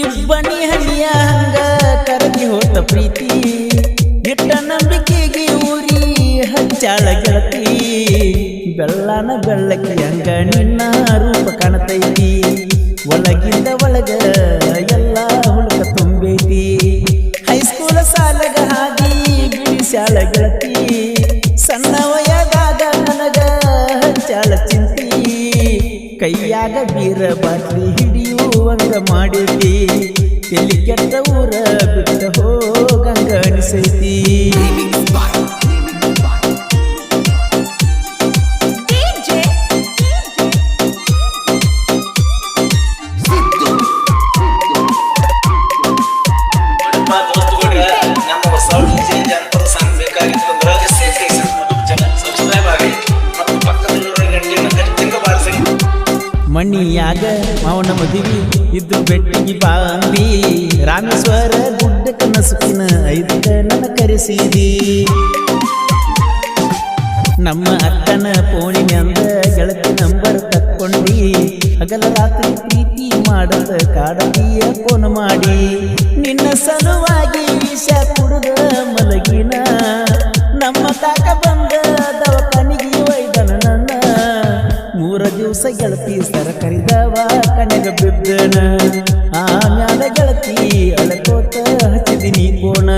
ಇಬ್ಬನಿ ಹನಿಯ ಹಂಗ ಕರಗಿ ಹೋತ ಪ್ರೀತಿ. ಇಟ್ಟ ನಂಬಿಕೆಗೆ ಊರಿ ಹಚ್ಚಾಳ ಗೆಳತಿ. ಬೆಳ್ಳನ ಬೆಳ್ಳಕ್ಕೆ ಹಂಗ ನಿನ್ನ ರೂಪ ಕಾಣತೈತಿ. ಒಳಗಿಂದ ಒಳಗ ಎಲ್ಲ ಹುಡುಕ ತುಂಬೈತಿ. ಹೈಸ್ಕೂಲ ಸಾಲಗ ಹಾದಿ ಬಿಡಿಸ್ಯಾಳ ಗೆಳತಿ. ಕೈಯಾಗ ಬೀರ ಬಾಟ್ಲಿ ಹಿಡಿಯುವಂಗ ಮಾಡಿದಿ ಕೆಟ್ಟ ಊರ ಬಿಟ್ಟ ಹೋಗಂಗ ಅನಿಸೈತಿ. ಮಾವನ ಮದುವೆ ಇದ್ದು ಬೆಟ್ಟಿಗೆ ಬಾಂಬಿ. ರಾಮೇಶ್ವರ ಗುಡ್ಡ ಕನಸುಕಿನ ಐದಕ್ಕ ನನ್ನ ಕರೆಸಿದಿ. ನಮ್ಮ ಅಕ್ಕನ ಅಂದ ಗೆಳತಿ ನಂಬರ್ ತಕ್ಕೊಂಡಿ. ಹಗಲ ರಾತ್ರಿ ಪ್ರೀತಿ ಮಾಡದ ಕಾಡತಿಯ ಫೋನ್ ಮಾಡಿ. ನಿನ್ನ ಸಲುವಾಗಿ ವಿಷ ಕುಡಿದ ಮಲಗಿನ. ನಮ್ಮ ತಾಕ ಬಂದ ದವಕನಿಗೆ ಒಯ್ದನ ನನ್ನ. ಮೂರ ದಿವಸ ಗೆಳತಿ ಸರ ಹಚ್ಚಿದಿನಿ ಕೋಣ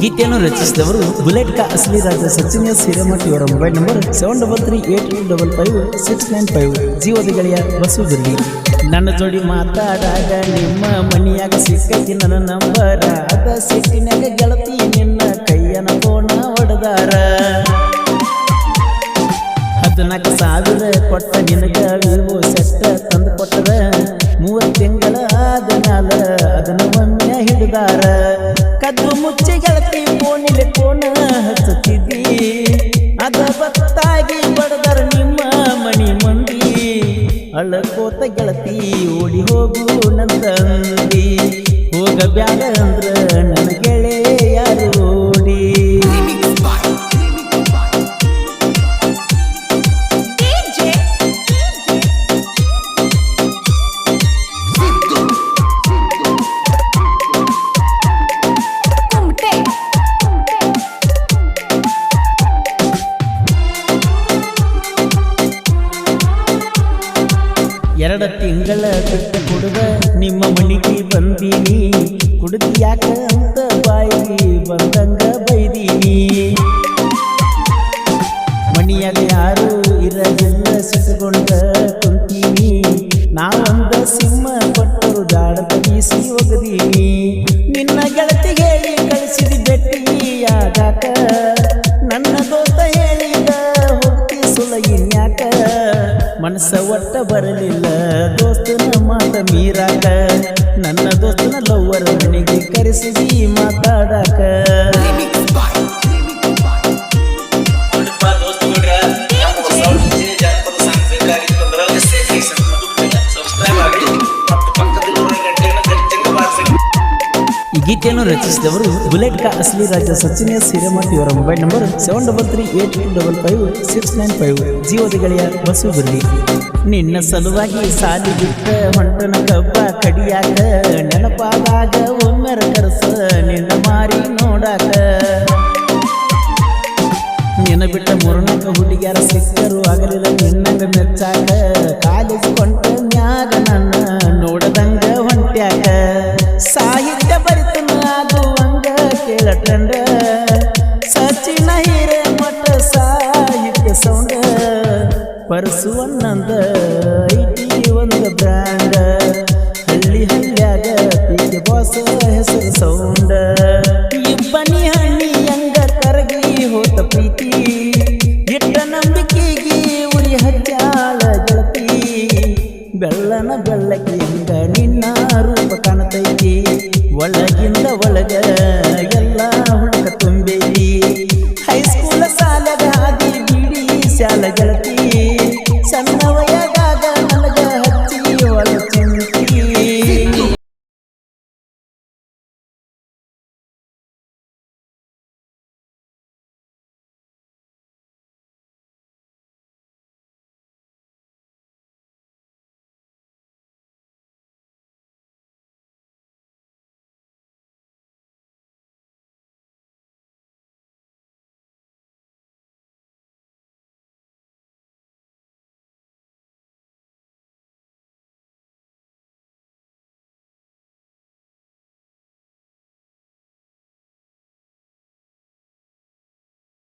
ಗೀತೆಯನ್ನು ರಚಿಸಿದವರು ಬುಲೆಟ್ ಕಾ ಅಸಲಿ ರಾಜ ಸಚಿನ್ ಎಸ್ ಹಿರೇಮಠ್ ಇವರ mobile number seven double three eight two double five six nine five ಜೀವದ ಗೆಳೆಯ ಬಸವದಲ್ಲಿ ನನ್ನ ಜೋಡಿ ಮಾತಾಡಾಗ ನಿಮ್ಮ ಮನಿಯಾಗ ಸಿಕ್ಕೈತಿ ನನ್ನ ನಂಬರ. ಅದ ಸಿಟ್ಟಿನಾಗ ಗೆಳತಿ ನಿನ್ನ ಕೈಯನ ಕೋಣ ಹೊಡೆದಾರ ಹದಿನಾಲ್ಕು ಸಾವಿರ ಕೊಟ್ಟ ನಿನಗ ವಿವೋ ಸೆಟ್ಟ ತಂದು ಕೊಟ್ಟದ. ಮೂವತ್ತು ತಿಂಗಳ ಆದ ಮ್ಯಾಲ ಅದನ್ನ ಒಮ್ಮೆ ಹಿಡಿದಾರ. ಕದ್ದು ಮುಚ್ಚಿ ಗೆಳತಿ ಫೋನಿಲೆ ಕೋಣ ಹಚ್ಚುತ್ತಿದ್ದಿ. ಅದ ಬತ್ತಾಗಿ ಅಳಕೋತ ಗೆಳತಿ ಓಡಿ ಹೋಗು ನಂದಿ ಹೋಗ ಬ್ಯಾಡ ಅಂದ್ರ ನನ್ನ ಗೆಳೆಯ ಎರಡ ತಿಂಗಳ ಬಿಟ್ಟು ಕುಡಿದ ನಿಮ್ಮ ಮನೆಗೆ ಬಂದೀನಿ. ಕುಡಿದು ಯಾಕ ಅಂತ ಬಾಯಿ ಬಂದಂಗ ಬೈದೀನಿ. ಮಣಿಯಾಗ ಯಾರು ಇರಲಿಲ್ಲ ಸಿಟ್ಟುಕೊಂಡ ಕುಂತೀನಿ. ನಾವಂದ ಸಿಂಹ ಕೊಟ್ಟರು ಜಾಡ ಬೀಸಿ ಹೋಗದೀನಿ ನಿನ್ನ ಗೆಳತಿ ಹೇಳಿ ಕಳಿಸಿದಿ ನನ್ನ ನನ್ನ ದೋಸ್ತನ ಲವ್ವರ ಮನೆಗೆ ಕರೆಸಿದಿ ಮಾತಾಡಾಕ. ಗೀತೆಯನ್ನು ರಚಿಸಿದವರು ಬುಲೆಟ್ ಕಾ ಅಸಲಿ ರಾಜ ಸಚಿನ್ ಎಸ್ ಹಿರೇಮಠ್ ಇವರ mobile number seven double three eight double five six nine five. ಜೀವದ ಗೆಳೆಯ ಬಸ್ಸು ಬರಲಿ ನಿನ್ನ ಸಲುವಾಗಿ ಸಾಲಿ ಬಿಟ್ಟ ಹೊಂಟನ ಕಬ್ಬ ಕಡಿಯಾಕ ನೆನಪಾದಾಗ ಒಮ್ಮೆರ ಕರಸ ನಿನ್ನ ಮಾರಿ ನೋಡಾಕ. ನಿನ್ನ ಬಿಟ್ಟ ಮೂರ್ನಾಕ ಹುಡುಗಿಯರ ಸಿಕ್ಕರು ಆಗಲಿಲ್ಲ ನಿನ್ನಂಗ ಮೆಚ್ಚಾಕ. ಕಾಲೇಜ್ ಕೊಂಟ ಪರಸು ಅನ್ನಂದ ಐಟಿ ಒಂದು ಬ್ರ್ಯಾಂಡ್. ಹಳ್ಳಿ ಹಳ್ಳಿಯಾಗ ಬಾಸ ಹೆಸರು ಸೌಂಡ.